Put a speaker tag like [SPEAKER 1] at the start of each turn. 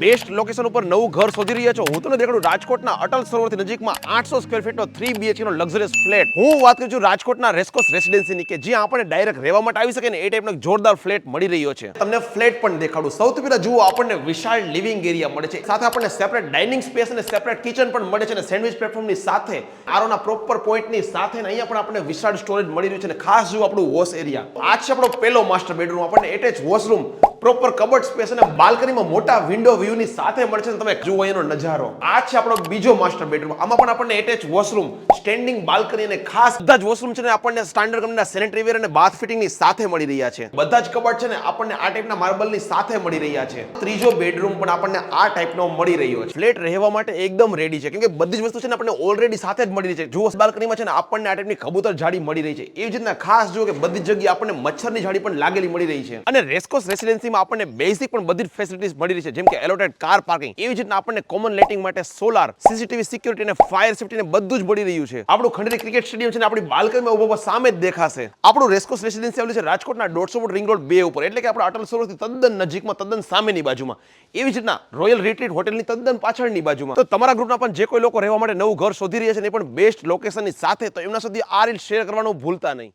[SPEAKER 1] Best location ઉપર નવું ઘર શોધી રહ્યા છો. હું તમને દેખાડું, રાજકોટના અટલ સરોવરથી નજીકમાં આઠસો સ્ક્વેર ફીટનો થ્રી બીએચકે નો લક્ઝરિયસ ફ્લેટ હું વાત કરું છું રાજકોટના રેસ્કોસ રેસિડેન્સીની કે જ્યાં આપણને ડાયરેક્ટ રહેવા માટે આવી શકે ને એ ટાઈપનો જોરદાર ફ્લેટ મળી રહ્યો છે. તમને ફ્લેટ પણ દેખાડું. સૌથી પહેલા જુઓ, આપણને વિશાળ લિવિંગ એરિયા મળે છે. સાથે આપણને સેપરેટ ડાઇનિંગ સ્પેસ અને સેપરેટ કિચન પણ મળે છે અને સેન્ડવિચ પ્લેટફોર્મની સાથે, આરોના પ્રોપર પોઈન્ટની સાથે અહીંયા પણ આપણને વિશાળ સ્ટોરેજ મળી રહ્યું છે અને ખાસ જુઓ આપણું વોશ એરિયા આ છે આપણો પહેલો માસ્ટર બેડરૂમ આપણને attach washroom proper cupboard space અને બાલ્કનીમાં મોટા વિન્ડો વ્યૂની સાથે મળશે તમે જુઓ એનો નજારો. આ છે આપણો બીજો માસ્ટર બેડરૂમ આમાં પણ આપણને એટેચ વોશરૂમ સ્ટેન્ડિંગ બાલ્કની અને ખાસ બધા જ વોશરૂમ છે ને આપણને સ્ટાન્ડર્ડ કંપનીના સેનેટરી વેર અને બાથ ફિટિંગની સાથે મળી રહ્યા છે. બધા જ કબર્ડ છે ને આપણને આ ટાઈપના માર્બલની સાથે મળી રહ્યા છે. ત્રીજો બેડરૂમ પણ આપણને આ ટાઈપનો મળી રહ્યો છે. ફ્લેટ રહેવા માટે એકદમ રેડી છે. કેમ કે બધી જ વસ્તુ છે ને આપણને ઓલરેડી સાથે જ મળી રહી છે. જુઓ, બાલ્કનીમાં છે ને આપણને આ ટાઈપની કબૂતર જાડી મળી રહી છે. એવી જ રીતના ખાસ જુઓ કે બધી જગ્યાએ આપણને મચ્છરની જાડી પણ લાગેલી મળી રહી છે. અને રેસ્કોસ રેસિડેન્સીમાં આપણને બેઝિક પણ બધી જ ફેસિલિટીઝ મળી રહી છે. જેમ કે એલોટેડ કાર પાર્કિંગ એવી જ રીતના આપણને કોમન લાઇટિંગ માટે સોલાર સીસીટીવી સિક્યુરિટી અને ફાયર સેફ્ટી ને બધું જ મળી રહ્યું છે. આપણું ખંડેરી ક્રિકેટ સ્ટેડિયમ છે આપણી બાલ્કનીમાં ઊભો સામે જ દેખાશે. આપણું રેસ્કોસ રેસિડેન્સી આવેલું છે રાજકોટના દોઢસો ફૂટ રિંગ રોડ બે ઉપર. એટલે કે આપણા અટલ સરોવરથી તદ્દન નજીકમાં, તદ્દન સામેની બાજુમાં. એવી જ રીતના રોયલ રિટ્રીટ હોટલની તદ્દન પાછળની બાજુમાં. તો તમારા ગ્રુપના પણ જે કોઈ લોકો રહેવા માટે નવું ઘર શોધી રહ્યા છે ને પણ બેસ્ટ લોકેશનની સાથે. તો એમના સુધી આ રીલ શેર કરવાનું ભૂલતા નહીં.